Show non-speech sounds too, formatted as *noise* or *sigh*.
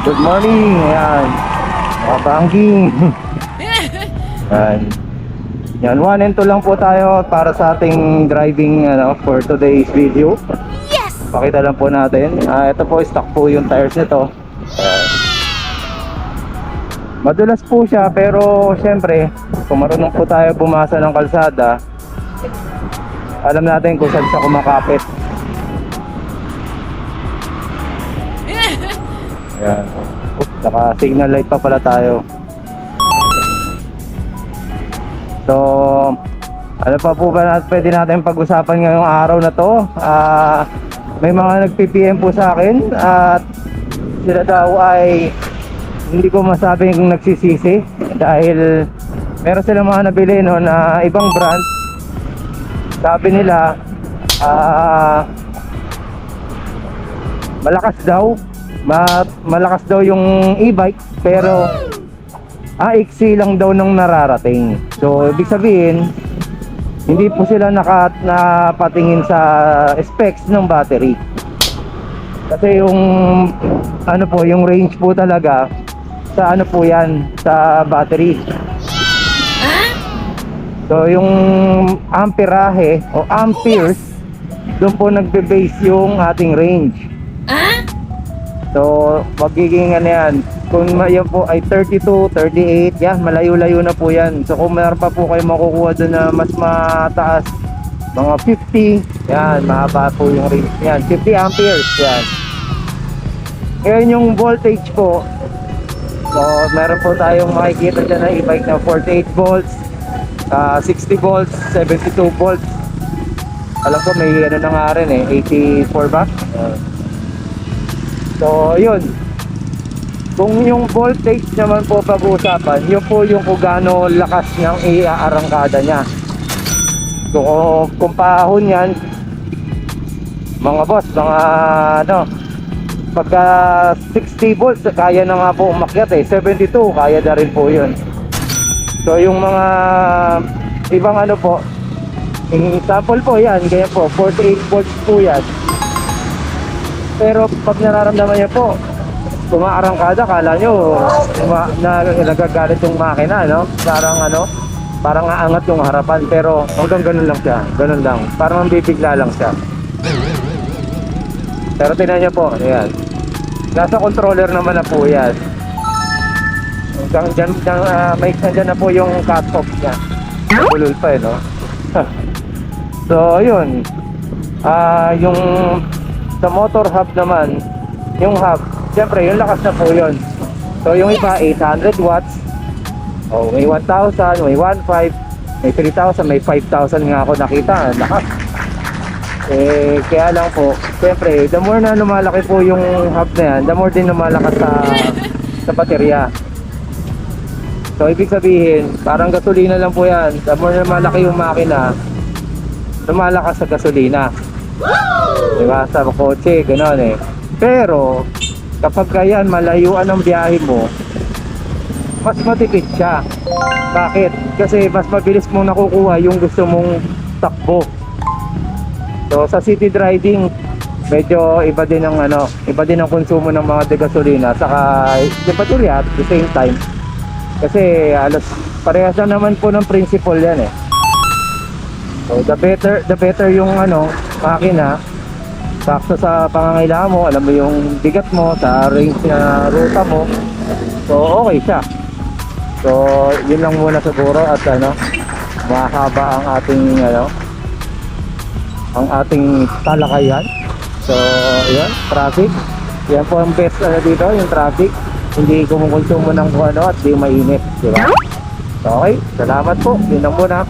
Good morning. Ayan. Mga banking. *laughs* Ayan. Yan, one and two lang po tayo para sa ating driving ano, for today's video. Yes! Pakita lang po natin. Ah, ito po, stock po yung tires nito. Ayan. Madulas po siya pero syempre kung marunong po tayo bumasa ng kalsada alam natin kung saan siya kumakapit. Ayan. Oops, naka signal light pa pala tayo. So, ano pa po ba natin, pwede natin pag-usapan ngayong araw na to? Ah, may mga nag-PPM po sa akin at sila daw ay hindi ko masabing nagsisisi dahil meron silang mga nabili no na ibang brand. Sabi nila ah malakas daw ma- malakas daw yung e-bike pero ah lang daw nung nararating. So ibig sabihin hindi po sila naka, napatingin sa specs ng battery. Kasi yung ano po yung range po talaga sa ano po yan sa battery. So yung amperahe o amperes doon po nagbe-base yung ating range So, magiging ano yan, kung yan po ay 32, 38, yan, malayo-layo na po yan. So, kung meron pa po kayo makukuha doon na mas mataas, mga 50, yan, mahaba po yung range yan. 50 amperes, yan. Ngayon yung voltage po, so, meron po tayong makikita dyan na e-bike na 48 volts, ah, 60 volts, 72 volts. Alam ko may ano na nga rin eh, 84 ba? Yan. So, yun. Kung yung voltage naman po pag-uusapan, yun po yung kung gaano lakas niyang iaarangkada niya. So, kung, pahon yan, mga boss, mga ano, pagka 60 volts, kaya na nga po umakyat eh. 72, kaya na rin po yun. So, yung mga ibang ano po, yung sample po yan, kaya po, 48 volts po yan. Pero pag nararamdaman niyo po, kumaarangkada, kala nyo uma, na, nagagalit yung makina, no? Parang ano, parang aangat yung harapan, pero hanggang ganun lang siya, ganun lang. Parang bibigla lang siya. Pero tingnan niyo po, ayan. Nasa controller naman na po yan. Hanggang dyan, dyan, ah, may nandyan na po yung cut-off niya. Bulol pa eh, no? *laughs* so, yun. Ah, yung sa motor hub naman, yung hub, siyempre yung lakas na po yun. So yung iba 800 watts, oh, may 1,000, may 1,500, may 3,000, may 5,000 nga ako nakita, *laughs* lakas. Eh, kaya lang po, siyempre, the more na lumalaki po yung hub na yan, the more din lumalakas sa, *laughs* sa baterya. So, ibig sabihin, parang gasolina lang po yan. The more na malaki yung makina, lumalakas sa gasolina. Diba? Sa kotse, gano'n eh. Pero, kapag kayan malayuan ang biyahe mo, mas matipid siya. Bakit? Kasi mas mabilis mong nakukuha yung gusto mong takbo. So, sa city driving, medyo iba din ang ano, iba din ang konsumo ng mga degasolina saka yung baterya at the same time. Kasi alas parehas na naman po ng principle yan eh. So the better the better yung ano, makina sakto sa pangangailangan mo, alam mo yung bigat mo sa range na ruta mo. So okay siya. So yun lang muna siguro at ano, mahaba ang ating ano ang ating talakayan. So yun, traffic. Yan po ang best ano dito, yung traffic. Hindi kumukonsumo ng ano at di mainit, di ba? So, okay, salamat po. Yun lang muna.